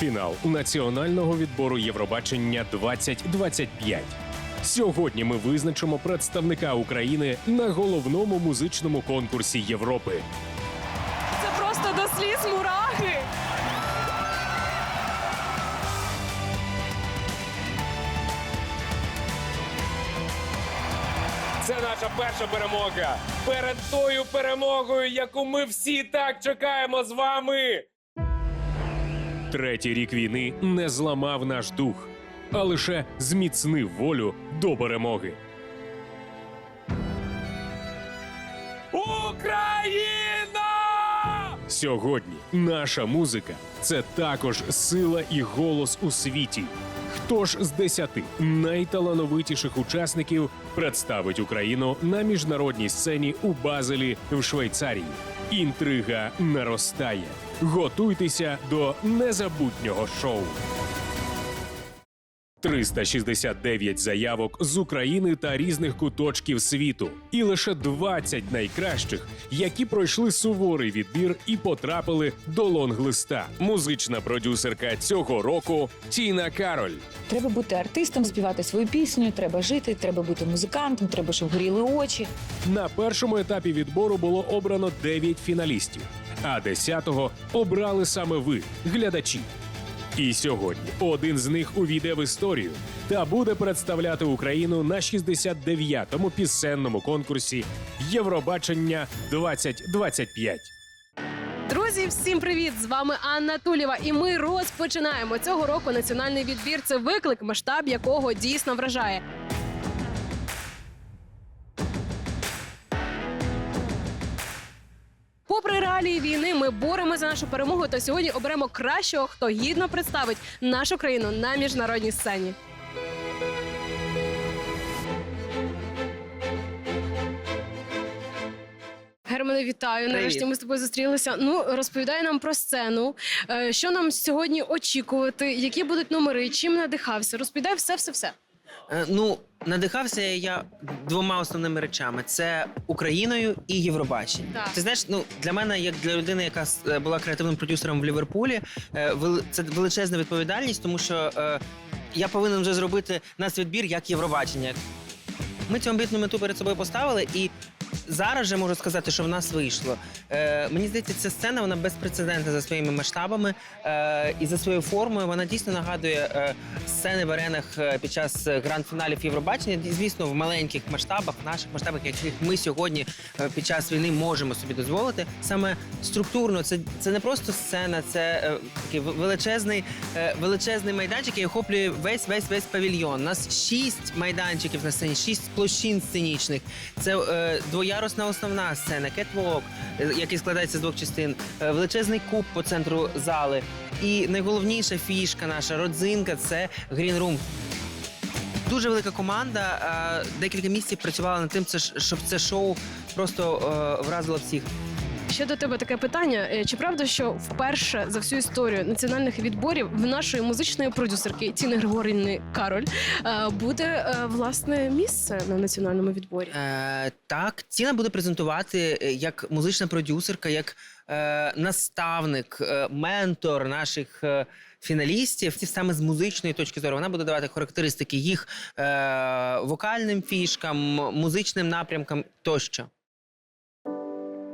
Фінал національного відбору Євробачення 2025. Сьогодні ми визначимо представника України на головному музичному конкурсі Європи. Це просто до сліз мурахи. Це наша перша перемога. Перед тою перемогою, яку ми всі так чекаємо з вами. Третій рік війни не зламав наш дух, а лише зміцнив волю до перемоги. Україна! Сьогодні наша музика це також сила і голос у світі. Хто ж з десяти найталановитіших учасників представить Україну на міжнародній сцені у Базелі в Швейцарії? Інтрига наростає. Готуйтеся до незабутнього шоу. 369 заявок з України та різних куточків світу, і лише 20 найкращих, які пройшли суворий відбір і потрапили до лонглиста. Музична продюсерка цього року Тіна Кароль. Треба бути артистом, співати свою пісню, треба жити, треба бути музикантом, треба, щоб горіли очі. На першому етапі відбору було обрано 9 фіналістів, а 10-го обрали саме ви, глядачі. І сьогодні один з них увійде в історію та буде представляти Україну на 69-му пісенному конкурсі Євробачення 2025. Друзі, всім привіт! З вами Анна Тулєва, і ми розпочинаємо цього року національний відбір. Це виклик, масштаб якого дійсно вражає. Попри реалії війни, ми боремося за нашу перемогу та сьогодні оберемо кращого, хто гідно представить нашу країну на міжнародній сцені. Германе, вітаю. Нарешті ми з тобою зустрілися. Ну розповідай нам про сцену. Е, Що нам сьогодні очікувати? Які будуть номери? Чим надихався? Розповідай все, все, все. Е, Ну, надихався я двома основними речами: це Україною і Євробаченням. Так. Ти знаєш, ну для мене, як для людини, яка е, була креативним продюсером в Ліверпулі, е, це величезна відповідальність, тому що е, я повинен вже зробити нацвідбір як Євробачення. Ми цю амбітну мету перед собою поставили і. Зараз же можу сказати, що в нас вийшло. Е, мені здається, ця сцена вона безпрецедентна за своїми масштабами е, і за своєю формою. Вона дійсно нагадує е, сцени в аренах е, під час гранд-фіналів Євробачення. Звісно, в маленьких масштабах, в наших масштабах, яких ми сьогодні е, під час війни можемо собі дозволити. Саме структурно, це, це не просто сцена, це е, такий величезний, е, величезний майданчик, який охоплює весь весь весь павільйон. У нас шість майданчиків на сцені, шість площин сценічних. Це е, двоярусна основна сцена, кетвок, е, який складається з двох частин, е, величезний куб по центру зали. І найголовніша фішка наша родзинка це грінрум. Дуже велика команда. е, Декілька місяців працювала над тим, щоб це шоу просто вразило всіх. Ще до тебе таке питання: Е, чи правда, що вперше за всю історію національних відборів в нашої музичної продюсерки Тіни Григорівни Кароль е, буде е, власне місце на національному відборі? Е, так, Тіна буде презентувати як музична продюсерка, як е, наставник, е, ментор наших е, фіналістів. Саме з музичної точки зору. Вона буде давати характеристики їх е, вокальним фішкам, музичним напрямкам тощо.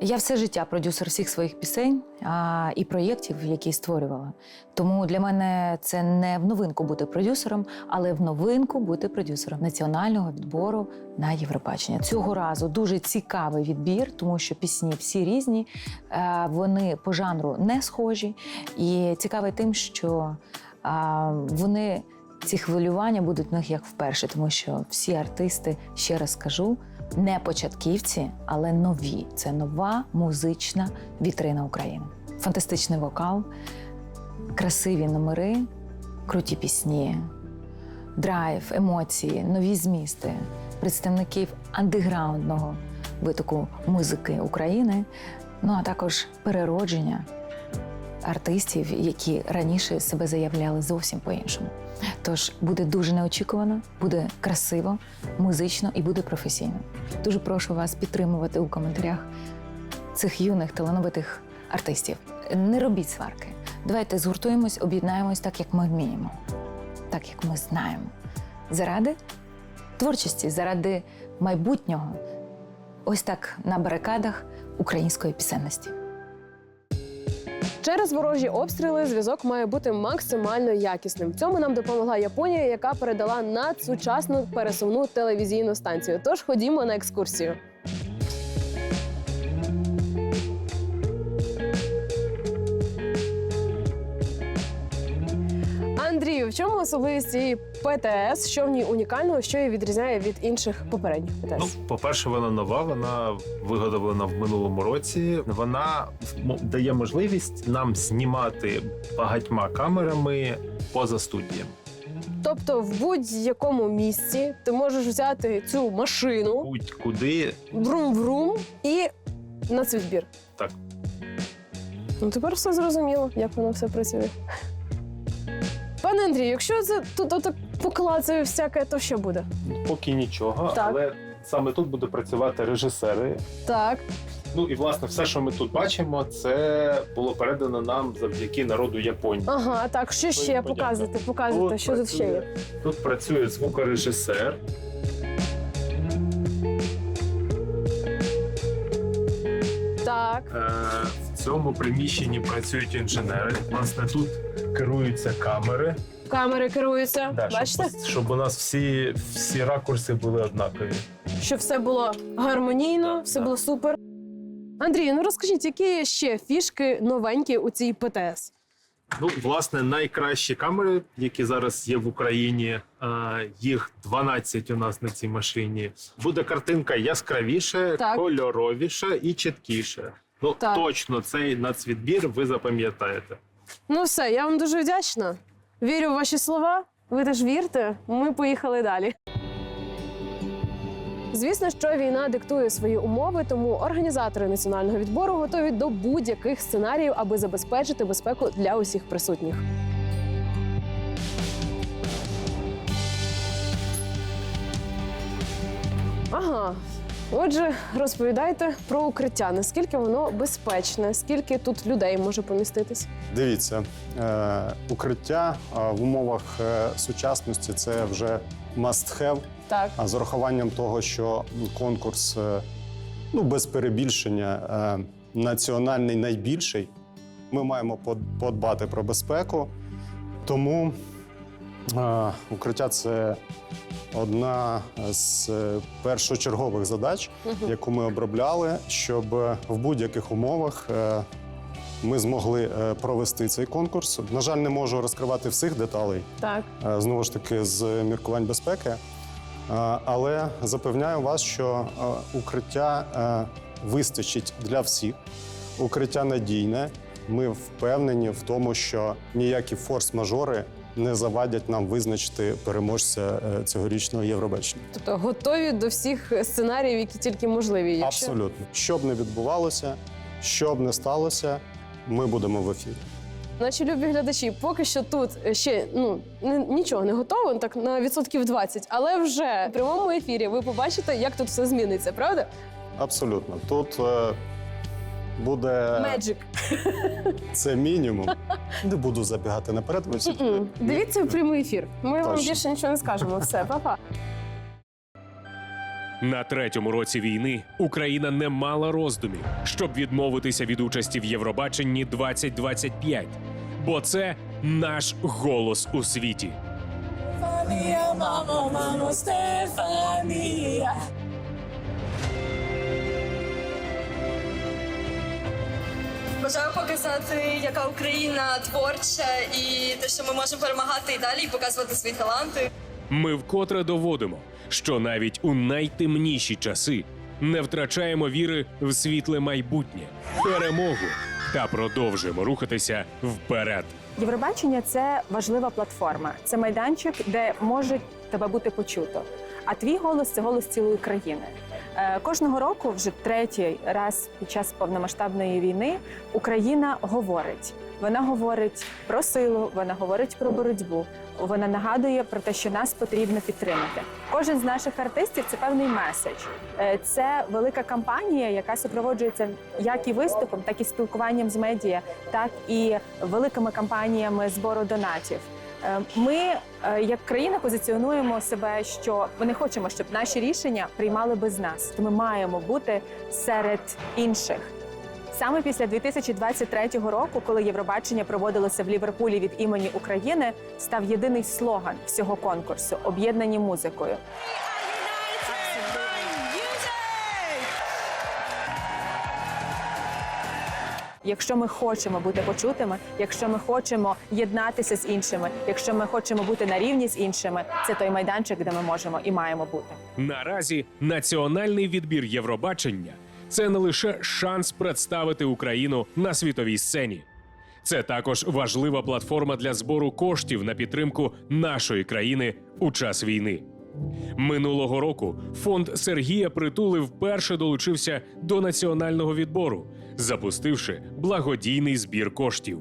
Я все життя продюсер всіх своїх пісень а, і проєктів, які створювала. Тому для мене це не в новинку бути продюсером, але в новинку бути продюсером національного відбору на Євробачення. Цього разу дуже цікавий відбір, тому що пісні всі різні, е, вони по жанру не схожі. І цікавий тим, що а, вони ці хвилювання будуть в них як вперше, тому що всі артисти, ще раз скажу, не початківці, але нові. Це нова музична вітрина України. Фантастичний вокал, красиві номери, круті пісні, драйв, емоції, нові змісти представників андеграундного витоку музики України, ну а також переродження артистів, які раніше себе заявляли зовсім по-іншому. Тож буде дуже неочікувано, буде красиво, музично і буде професійно. Дуже прошу вас підтримувати у коментарях цих юних талановитих артистів. Не робіть сварки. Давайте згуртуємось, об'єднаємось так, як ми вміємо, так як ми знаємо. Заради творчості, заради майбутнього. Ось так на барикадах української пісенності. Через ворожі обстріли зв'язок має бути максимально якісним. В цьому нам допомогла Японія, яка передала надсучасну пересувну телевізійну станцію. Тож ходімо на екскурсію. Андрію, в чому особливість цієї ПТС? Що в ній унікального, що її відрізняє від інших попередніх ПТС? Ну, по-перше, вона нова, вона виготовлена в минулому році. Вона дає можливість нам знімати багатьма камерами поза студієм. Тобто, в будь-якому місці ти можеш взяти цю машину, Будь-куди врум-врум і на цвітбір. Так. Ну тепер все зрозуміло, як воно все працює. Пане Андрію, якщо це тут отак поклацаю всяке, то що буде? поки нічого, Так. але саме тут будуть працювати режисери. Так. Ну і власне все, що ми тут бачимо, це було передано нам завдяки народу Японії. Ага, так, що ще Подяка. показуйте, показуйте, що тут ще є. Тут працює звукорежисер. Так. Е, В цьому приміщенні працюють інженери. Власне, тут керуються камери. Камери керуються. Да, Бачите, щоб, щоб у нас всі, всі ракурси були однакові. щоб все було гармонійно, все було супер. Андрій, ну розкажіть, які ще фішки новенькі у цій ПТС? Ну, власне, найкращі камери, які зараз є в Україні, е, їх 12 у нас на цій машині. Буде картинка яскравіше, Так. кольоровіше і чіткіше. Ну, Так. точно цей нацвідбір ви запам'ятаєте. Ну все, я вам дуже вдячна. Вірю в ваші слова. Ви теж вірте. Ми поїхали далі. Звісно, що війна диктує свої умови, тому організатори національного відбору готові до будь-яких сценаріїв, аби забезпечити безпеку для усіх присутніх. Ага. Отже, розповідайте про укриття. Наскільки воно безпечне, скільки тут людей може поміститись? Дивіться, е, укриття е, в умовах е, сучасності це вже must have. Так. А з урахуванням того, що конкурс ну без перебільшення національний найбільший, ми маємо подбати про безпеку. Тому е, укриття це одна з е, першочергових задач, яку ми обробляли, щоб е, в будь-яких умовах е, ми змогли провести цей конкурс. На жаль, не можу розкривати всіх деталей, Так. знову ж таки, з міркувань безпеки. Але запевняю вас, що укриття вистачить для всіх. Укриття надійне. Ми впевнені в тому, що ніякі форс-мажори не завадять нам визначити переможця е, цьогорічного Євробачення. Тобто готові до всіх сценаріїв, які тільки можливі. Якщо... Абсолютно. Що б не відбувалося, що б не сталося, ми будемо в ефірі. Наші любі глядачі, поки що тут ще ну нічого не готово, так на відсотків 20, але вже в прямому ефірі ви побачите, як тут все зміниться, правда? Абсолютно. Тут е, буде Меджик. це мінімум. Не буду забігати наперед. Ви всі М-м. Дивіться в прямий ефір. Ми вам Точно. більше нічого не скажемо. Все, па-па. На третьому році війни Україна не мала роздумів, щоб відмовитися від участі в Євробаченні 2025, бо це наш голос у світі. Stefania, mamo, mamo, Stefania. Бажаю показати, яка Україна творча, і те, що ми можемо перемагати і далі, і показувати свої таланти. Ми вкотре доводимо, що навіть у найтемніші часи не втрачаємо віри в світле майбутнє, перемогу та продовжуємо рухатися вперед. Євробачення це важлива платформа. Це майданчик, де може тебе бути почуто. А твій голос це голос цілої країни. Е, Кожного року, вже третій раз під час повномасштабної війни, Україна говорить. Вона говорить про силу, вона говорить про боротьбу. вона нагадує про те, що нас потрібно підтримати. Кожен з наших артистів це певний меседж. Е, Це велика кампанія, яка супроводжується як і виступом, так і спілкуванням з медіа, так і великими кампаніями збору донатів. Е, Ми, е, як країна, позиціонуємо себе, що ми не хочемо, щоб наші рішення приймали без нас. Ми маємо бути серед інших. Саме після 2023 року, коли Євробачення проводилося в Ліверпулі від імені України, став єдиний слоган всього конкурсу об'єднані музикою. Якщо ми хочемо бути почутими, якщо ми хочемо єднатися з іншими, якщо ми хочемо бути на рівні з іншими, це той майданчик, де ми можемо і маємо бути. Наразі національний відбір Євробачення це не лише шанс представити Україну на світовій сцені. Це також важлива платформа для збору коштів на підтримку нашої країни у час війни. Минулого року фонд Сергія Притули вперше долучився до національного відбору, запустивши благодійний збір коштів.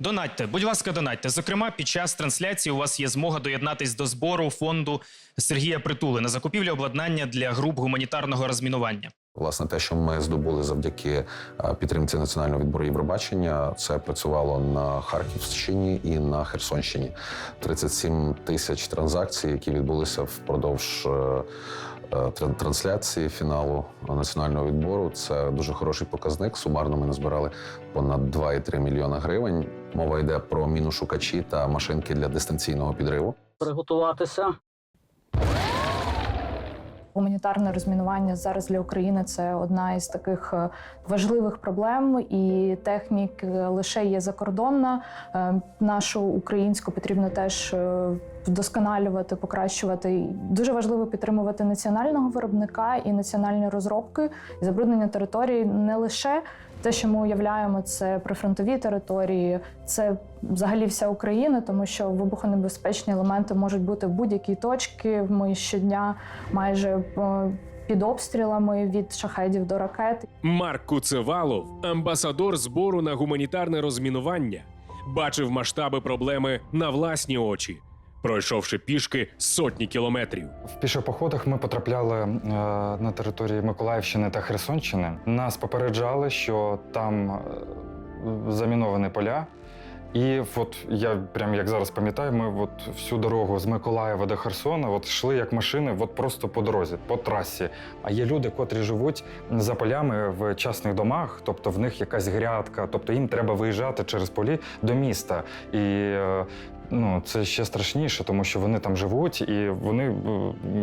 Донатьте, будь ласка, донатьте. Зокрема, під час трансляції у вас є змога доєднатись до збору фонду Сергія Притули на закупівлю обладнання для груп гуманітарного розмінування. Власне, те, що ми здобули завдяки е, підтримці національного відбору Євробачення, це працювало на Харківщині і на Херсонщині. 37 тисяч транзакцій, які відбулися впродовж е, трансляції фіналу національного відбору. Це дуже хороший показник. Сумарно ми назбирали понад 2,3 мільйона гривень. Мова йде про мінушукачі та машинки для дистанційного підриву. приготуватися. Гуманітарне розмінування зараз для України це одна із таких е, важливих проблем, і технік е, лише є закордонна. Е, Нашу українську потрібно теж вдосконалювати, покращувати. Дуже важливо підтримувати національного виробника і національні розробки. І забруднення території не лише те, що ми уявляємо, це прифронтові території, це взагалі вся Україна, тому що вибухонебезпечні елементи можуть бути в будь-якій точці. Ми щодня майже е, під обстрілами від шахедів до ракет. Марк Куцевалов, амбасадор збору на гуманітарне розмінування, бачив масштаби проблеми на власні очі, пройшовши пішки сотні кілометрів. В пішопоходах ми потрапляли е, на території Миколаївщини та Херсонщини. Нас попереджали, що там е, заміновані поля. І от я прям як зараз пам'ятаю, ми от всю дорогу з Миколаєва до Херсона от йшли як машини, от просто по дорозі, по трасі. А є люди, котрі живуть за полями в частних домах, тобто в них якась грядка, тобто їм треба виїжджати через полі до міста. І е, ну це ще страшніше, тому що вони там живуть і вони, е,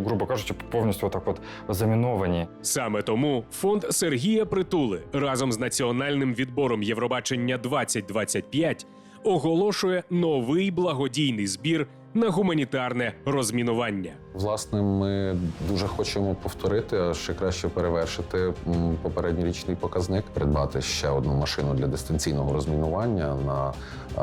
грубо кажучи, повністю отак от заміновані. Саме тому фонд Сергія Притули разом з національним відбором Євробачення 2025 оголошує новий благодійний збір на гуманітарне розмінування. Власне, ми дуже хочемо повторити, а ще краще перевершити м, попередній річний показник, придбати ще одну машину для дистанційного розмінування на е,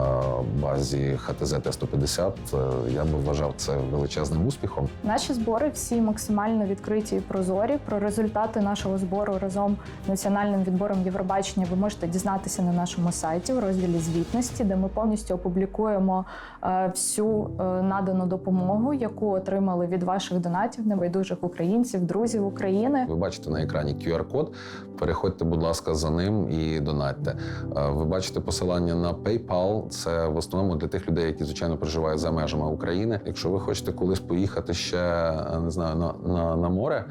базі ХТЗ Т-150. Е, Я би вважав це величезним успіхом. Наші збори всі максимально відкриті і прозорі. Про результати нашого збору разом з національним відбором Євробачення ви можете дізнатися на нашому сайті в розділі звітності, де ми повністю опублікуємо е, всю надану допомогу, яку отримали від ваших донатів, небайдужих українців, друзів України. Ви бачите на екрані QR-код. Переходьте, будь ласка, за ним і донатьте. Е, Ви бачите посилання на PayPal. Це в основному для тих людей, які звичайно проживають за межами України. Якщо ви хочете колись поїхати ще е, не знаю на, на, на море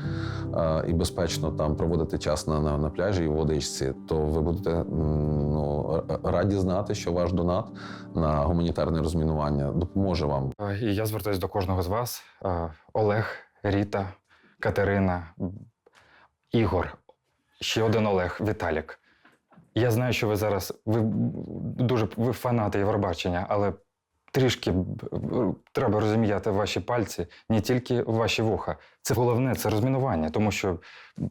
е, і безпечно там проводити час на, на, на пляжі і водичці, то ви будете ну раді знати, що ваш донат на гуманітарне розмінування допоможе вам. І я звертаюся до кожного з вас: Олег, Ріта, Катерина, Ігор, ще один Олег, Віталік. Я знаю, що ви зараз ви дуже ви фанати Євробачення, але трішки треба розуміти ваші пальці, не тільки ваші вуха. Це головне це розмінування, тому що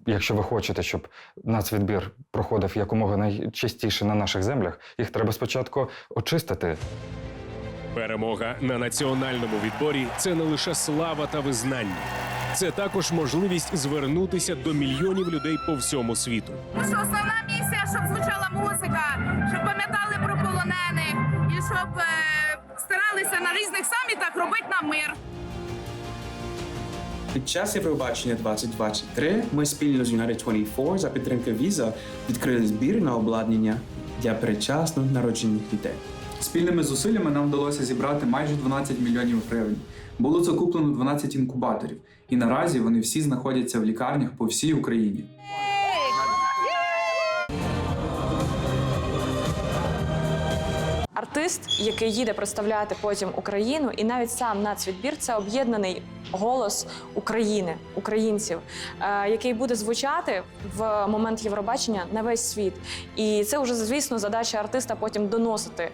якщо ви хочете, щоб нацвідбір проходив якомога найчастіше на наших землях, їх треба спочатку очистити. Перемога на національному відборі це не лише слава та визнання, це також можливість звернутися до мільйонів людей по всьому світу. Що основна місія, щоб звучала музика, щоб пам'ятали про полонених і щоб е, старалися на різних самітах робить нам мир. Під час Євробачення 2023 ми спільно з United 24 за підтримки Visa відкрили збір на обладнання для передчасно народжених дітей. Спільними зусиллями нам вдалося зібрати майже 12 мільйонів гривень. Було закуплено 12 інкубаторів, і наразі вони всі знаходяться в лікарнях по всій Україні. Артист, який їде представляти потім Україну, і навіть сам нацвідбір це об'єднаний голос України, українців, е, який буде звучати в момент Євробачення на весь світ. І це вже звісно задача артиста потім доносити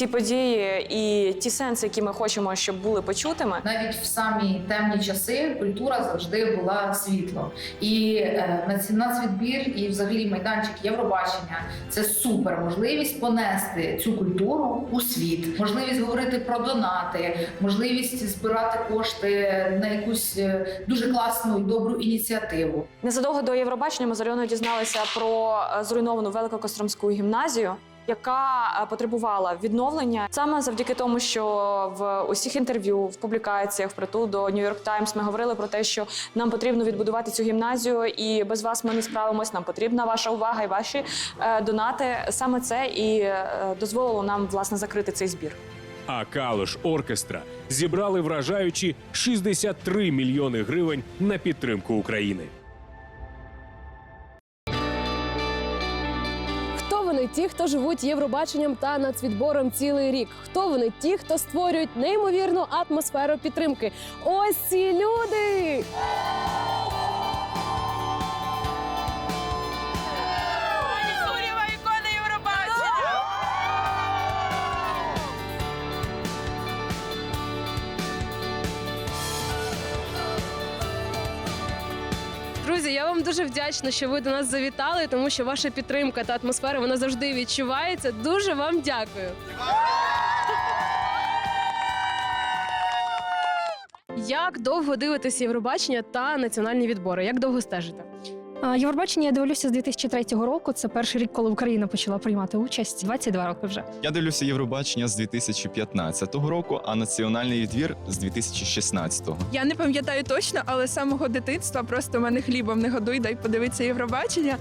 ті події і ті сенси, які ми хочемо, щоб були почутими. Навіть в самі темні часи культура завжди була світло. І е, нацвідбір і взагалі майданчик Євробачення це супер можливість понести цю культуру у світ, можливість говорити про донати, можливість збирати кошти на якусь е, дуже класну і добру ініціативу. Незадовго до Євробачення ми з Альоною дізналися про е, зруйновану Великокостромську гімназію. Яка е, потребувала відновлення саме завдяки тому, що в усіх інтерв'ю, в публікаціях, впритул до New York Times ми говорили про те, що нам потрібно відбудувати цю гімназію, і без вас ми не справимось. Нам потрібна ваша увага і ваші е, донати. Саме це і е, дозволило нам власне закрити цей збір. А Калош Оркестра зібрали вражаючі 63 мільйони гривень на підтримку України. Вони ті, хто живуть Євробаченням та нацвідбором цілий рік? Хто вони ті, хто створюють неймовірну атмосферу підтримки? Ось ці люди! Я вам дуже вдячна, що ви до нас завітали, тому що ваша підтримка та атмосфера вона завжди відчувається. Дуже вам дякую. Як довго дивитесь Євробачення та національні відбори? Як довго стежите? Євробачення я дивлюся з 2003 року. Це перший рік, коли Україна почала приймати участь. 22 роки вже. Я дивлюся Євробачення з 2015 року, а національний відвір з 2016-го. Я не пам'ятаю точно, але з самого дитинства просто мене хлібом не годуй, дай подивитися Євробачення.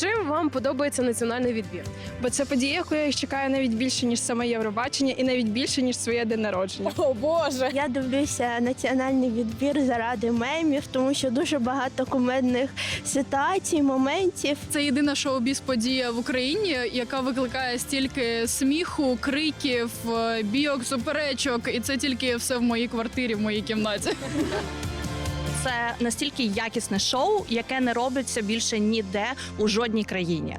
Чим вам подобається національний відбір? Бо це подія, яку я чекаю навіть більше ніж саме Євробачення, і навіть більше ніж своє день народження. О Боже! Я дивлюся національний відбір заради мемів, тому що дуже багато кумедних ситуацій, моментів. Це єдина шоу-біз подія в Україні, яка викликає стільки сміху, криків, е, бійок, суперечок, і це тільки все в моїй квартирі, в моїй кімнаті. Це настільки якісне шоу, яке не робиться більше ніде у жодній країні.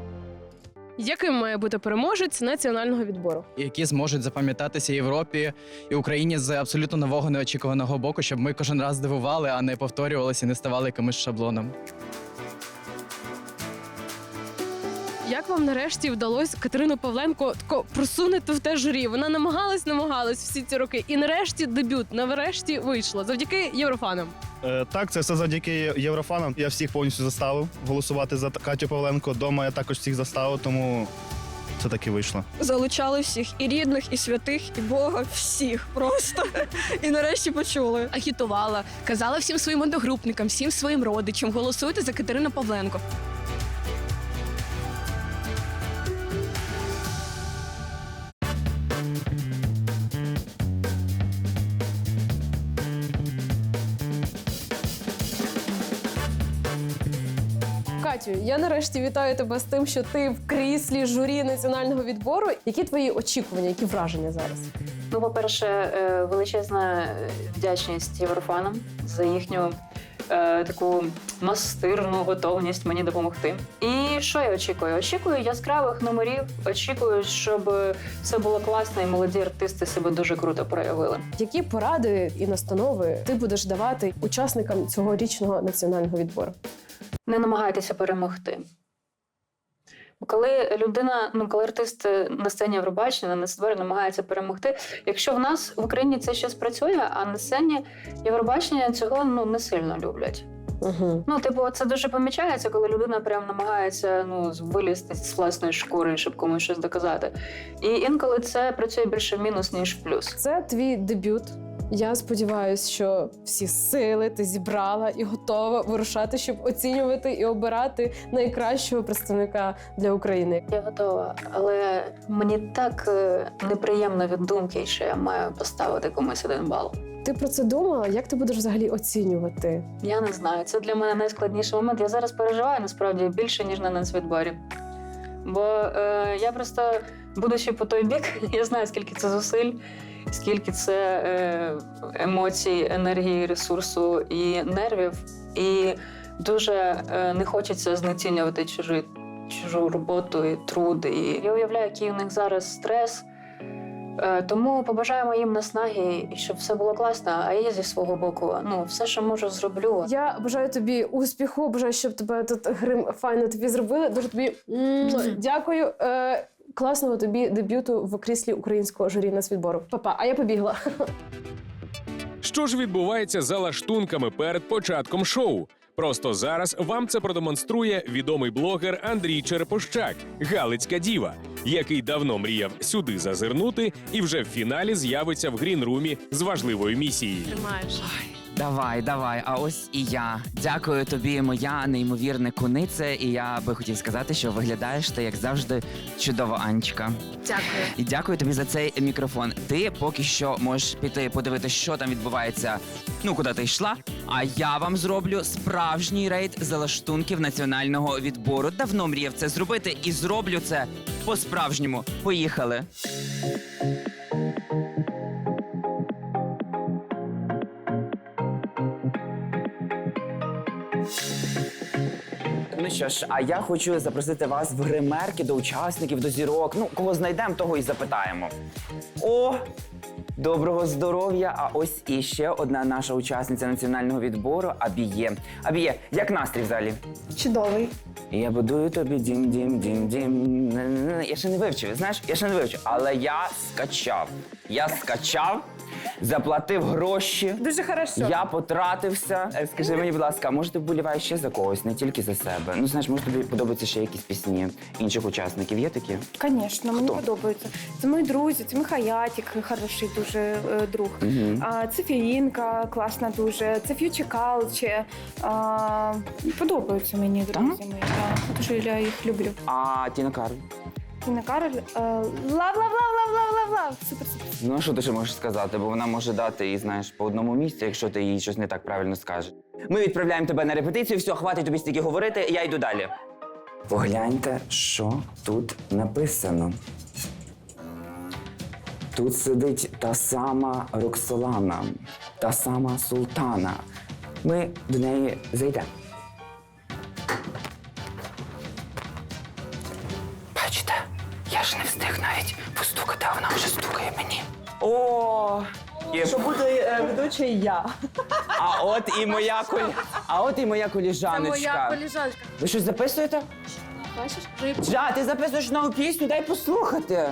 Яким має бути переможець національного відбору? які зможуть запам'ятатися Європі і Україні з абсолютно нового неочікуваного боку, щоб ми кожен раз здивували, а не повторювалися і не ставали якимось шаблоном. Як вам нарешті вдалося Катерину Павленко тако просунути в те журі? Вона намагалась, намагалась всі ці роки, і нарешті дебют, нарешті вийшло завдяки єврофанам. Е, Так, це все завдяки єврофанам. Я всіх повністю заставив голосувати за Катю Павленко. Дома я також всіх заставив, тому це таки вийшло. Залучали всіх і рідних, і святих, і Бога, всіх просто. І нарешті почули. агітувала, казала всім своїм одногрупникам, всім своїм родичам, голосуйте за Катерину Павленко. Катю, я нарешті вітаю тебе з тим, що ти в кріслі журі національного відбору. Які твої очікування, які враження зараз? Ну, по-перше, е, величезна вдячність єврофанам за їхню е, таку настирну готовність мені допомогти. І що я очікую? Очікую яскравих номерів, очікую, щоб все було класно, і молоді артисти себе дуже круто проявили. Які поради і настанови ти будеш давати учасникам цьогорічного національного відбору? Не намагайтеся перемогти. Коли людина, ну коли артист на сцені Євробачення на себе намагається перемогти, якщо в нас в Україні це ще спрацює, а на сцені Євробачення цього ну не сильно люблять. Угу. Ну, типу, це дуже помічається, коли людина прям намагається ну, вилізти з власної шкури, щоб комусь щось доказати. І інколи це працює більше в мінус, ніж в плюс. Це твій дебют. Я сподіваюся, що всі сили ти зібрала і готова вирушати, щоб оцінювати і обирати найкращого представника для України. Я готова, але мені так е, неприємно від думки, що я маю поставити комусь один бал. Ти про це думала? Як ти будеш взагалі оцінювати? Я не знаю. Це для мене найскладніший момент. Я зараз переживаю насправді більше, ніж на нацвідборі. Бо е, я просто, будучи по той бік, я знаю, скільки це зусиль, скільки це е, емоцій, енергії, ресурсу і нервів. І дуже е, не хочеться знецінювати чужі, чужу роботу і труд. І я уявляю, який у них зараз стрес. Е, Тому побажаємо їм наснаги, щоб все було класно. А я зі свого боку, ну все, що можу, зроблю. Я бажаю тобі успіху, бажаю, щоб тебе тут грим файно тобі зробили. Дуже тобі дякую. Класного тобі дебюту в кріслі українського журі на свідбору. Папа, а я побігла. Що ж відбувається за лаштунками перед початком шоу? Просто зараз вам це продемонструє відомий блогер Андрій Черепощак, Галицька діва, який давно мріяв сюди зазирнути і вже в фіналі з'явиться в грінрумі з важливою місією. Тримаєш. Давай, давай. А ось і я. Дякую тобі, моя неймовірна куниця. І я би хотів сказати, що виглядаєш ти, як завжди, чудова Анечка. Дякую. І дякую тобі за цей мікрофон. Ти поки що можеш піти подивитися, що там відбувається. Ну, куди ти йшла. А я вам зроблю справжній рейд залаштунків національного відбору. Давно мріяв це зробити і зроблю це по-справжньому. Поїхали. Що ж, а я хочу запросити вас в гримерки до учасників, до зірок. Ну, кого знайдемо, того і запитаємо. О! Доброго здоров'я! А ось і ще одна наша учасниця національного відбору Абіє. Абіє, як настрій взагалі? Чудовий. Я будую тобі дім, дім, дім, дім. Я ще не вивчив, знаєш, я ще не вивчив, але я скачав. Я скачав, заплатив гроші. Дуже хорошо. Я потратився. Е, Скажи мені, будь ласка, може ти вболіваєш ще за когось, не тільки за себе. Ну, знаєш, може тобі подобаються ще якісь пісні інших учасників. Є такі? Звісно, мені Хто? подобається. Це мої друзі, це Михаятік, хороший дуже е, друг. А, це Фіїнка, класна дуже. Це Ф'ючі Калче. А, подобаються мені друзі мої. Да. Дуже я їх люблю. А Тіна Кароль? Тіна Кароль. е, Лав, лав, лав, лав, лав, лав, лав. Супер, супер. Ну, а що ти ще можеш сказати? Бо вона може дати і знаєш по одному місці, якщо ти їй щось не так правильно скажеш. Ми відправляємо тебе на репетицію, все, хватить тобі стільки говорити, я йду далі. Погляньте, що тут написано. Тут сидить та сама Роксолана, та сама Султана. Ми до неї зайдемо. Мені. і... Що буде ведуча і я. А от і моя колі... А от і моя коліжаночка. коліжанка. Ви щось записуєте? Бачиш, рибку. Джа, ти записуєш нову пісню, дай послухати.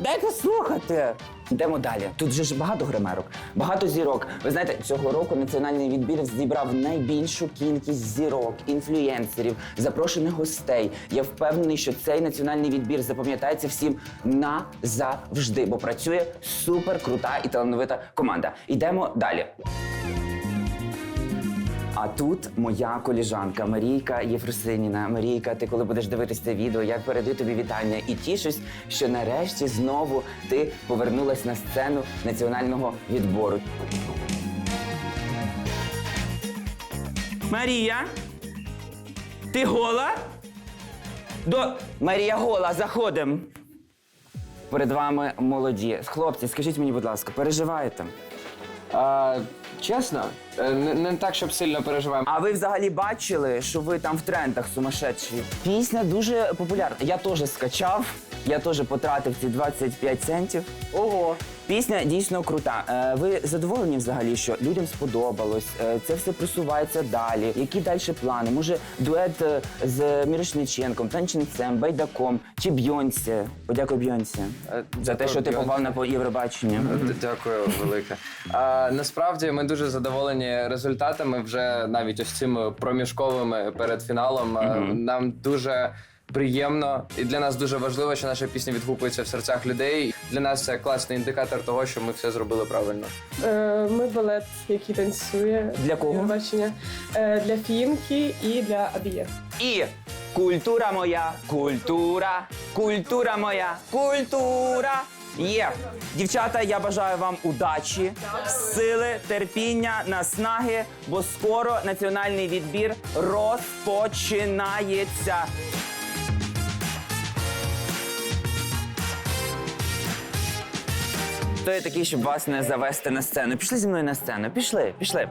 Дай послухати. Йдемо далі. Тут же ж багато гримерок, багато зірок. Ви знаєте, цього року національний відбір зібрав найбільшу кількість зірок, інфлюєнсерів, запрошених гостей. Я впевнений, що цей національний відбір запам'ятається всім назавжди, бо працює супер крута і талановита команда. Йдемо далі. А тут моя коліжанка Марійка Єфросиніна. Марійка, ти коли будеш дивитися це відео, я передаю тобі вітання і тішусь, що нарешті знову ти повернулась на сцену національного відбору. Марія, ти гола? До Марія гола, заходимо. Перед вами молоді. Хлопці, скажіть мені, будь ласка, переживаєте? А, чесно, е, не, не так, щоб сильно переживаємо. А ви взагалі бачили, що ви там в трендах сумасшедші? Пісня дуже популярна. Я теж скачав. Я теж потратив ці 25 центів. Ого. Пісня дійсно крута. Е, Ви задоволені взагалі, що людям сподобалось? Е, Це все просувається далі. Які далі плани? Може, дует е, з Мірошниченком, танченцем, байдаком чи Бйонсі? Подякуй Бйонсі за те, що ти попав на по- Євробачення. Дякую велике. А, насправді ми дуже задоволені результатами. Вже навіть ось цими проміжковими перед фіналом. Нам дуже. Приємно і для нас дуже важливо, що наша пісня відгукується в серцях людей. Для нас це класний індикатор того, що ми все зробили правильно. Е, Ми балет, який танцює. Для кого? Бачення. Для фінки і для Абіє. І культура моя, культура, культура моя, культура. Є. Дівчата, я бажаю вам удачі, сили, терпіння, наснаги, бо скоро національний відбір розпочинається. Хто я такий, щоб вас не завести на сцену? Пішли зі мною на сцену. Пішли, пішли.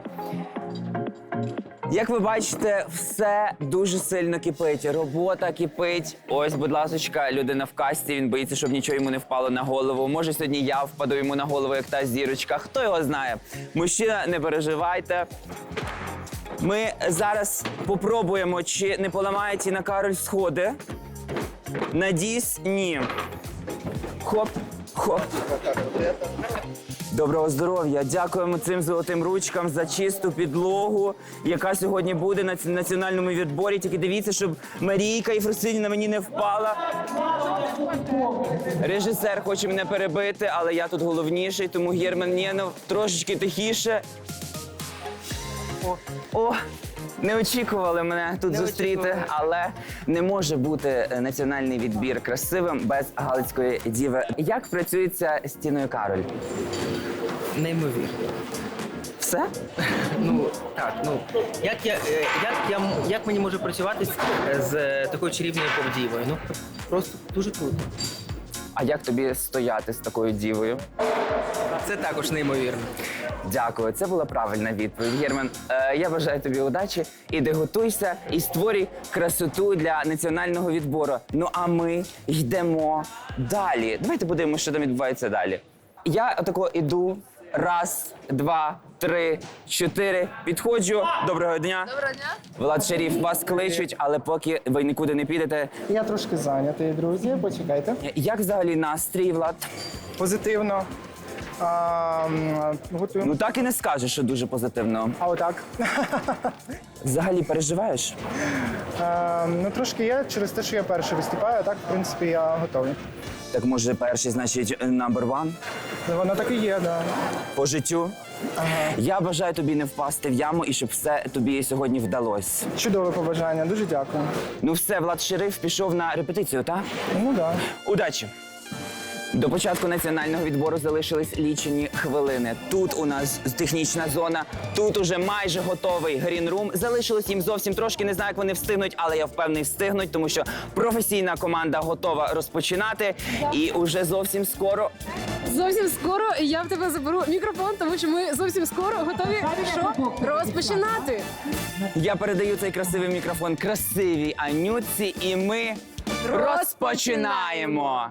Як ви бачите, все дуже сильно кипить. Робота кипить. Ось, будь ласочка, людина в касті. Він боїться, щоб нічого йому не впало на голову. Може, сьогодні я впаду йому на голову, як та зірочка. Хто його знає? Мужчина, не переживайте. Ми зараз попробуємо, чи не поламає Тіна Кароль сходи. Надіюсь, ні. Хоп, хоп. Доброго здоров'я! Дякуємо цим золотим ручкам за чисту підлогу, яка сьогодні буде на ці- національному відборі. Тільки дивіться, щоб Марійка і на мені не впала. Режисер хоче мене перебити, але я тут головніший, тому Герман Нєнов трошечки тихіше. О, о, не очікували мене тут зустріти, але не може бути е, національний відбір красивим без галицької діви. Як працюється з Тіною Кароль? Неймовірно. Все? Ну так, ну як я, е, як я м- як мені може працювати з, з е, такою чарівною повдівою? Ну просто дуже круто. А як тобі стояти з такою дівою? Це також неймовірно. Дякую, це була правильна відповідь. Герман, е, я бажаю тобі удачі. Іди готуйся і створюй красоту для національного відбору. Ну а ми йдемо далі. Давайте подивимося, що там відбувається далі. Я отако іду. Раз, два, три, чотири. Підходжу. Доброго дня. Доброго дня. Влад Шеріф, вас кличуть, але поки ви нікуди не підете. Я трошки зайнятий, друзі. Почекайте. Як взагалі настрій, Влад? Позитивно. А, готуємо. Ну так і не скажеш, що дуже позитивно. А отак. Взагалі переживаєш? А, ну трошки є через те, що я перший виступаю, а так, в принципі, я готовий. Так може перший, значить, number one? Воно так і є, да. По життю. Я бажаю тобі не впасти в яму і щоб все тобі сьогодні вдалося. Чудове побажання, дуже дякую. Ну все, Влад Шериф пішов на репетицію, так? Ну так. Удачі! До початку національного відбору залишились лічені хвилини. Тут у нас технічна зона, тут уже майже готовий грінрум. Залишилось їм зовсім трошки. Не знаю, як вони встигнуть, але я впевнений, встигнуть, тому що професійна команда готова розпочинати. І уже зовсім скоро Зовсім скоро я в тебе заберу мікрофон, тому що ми зовсім скоро готові що? розпочинати. я передаю цей красивий мікрофон красивій Анютці, і ми розпочинаємо.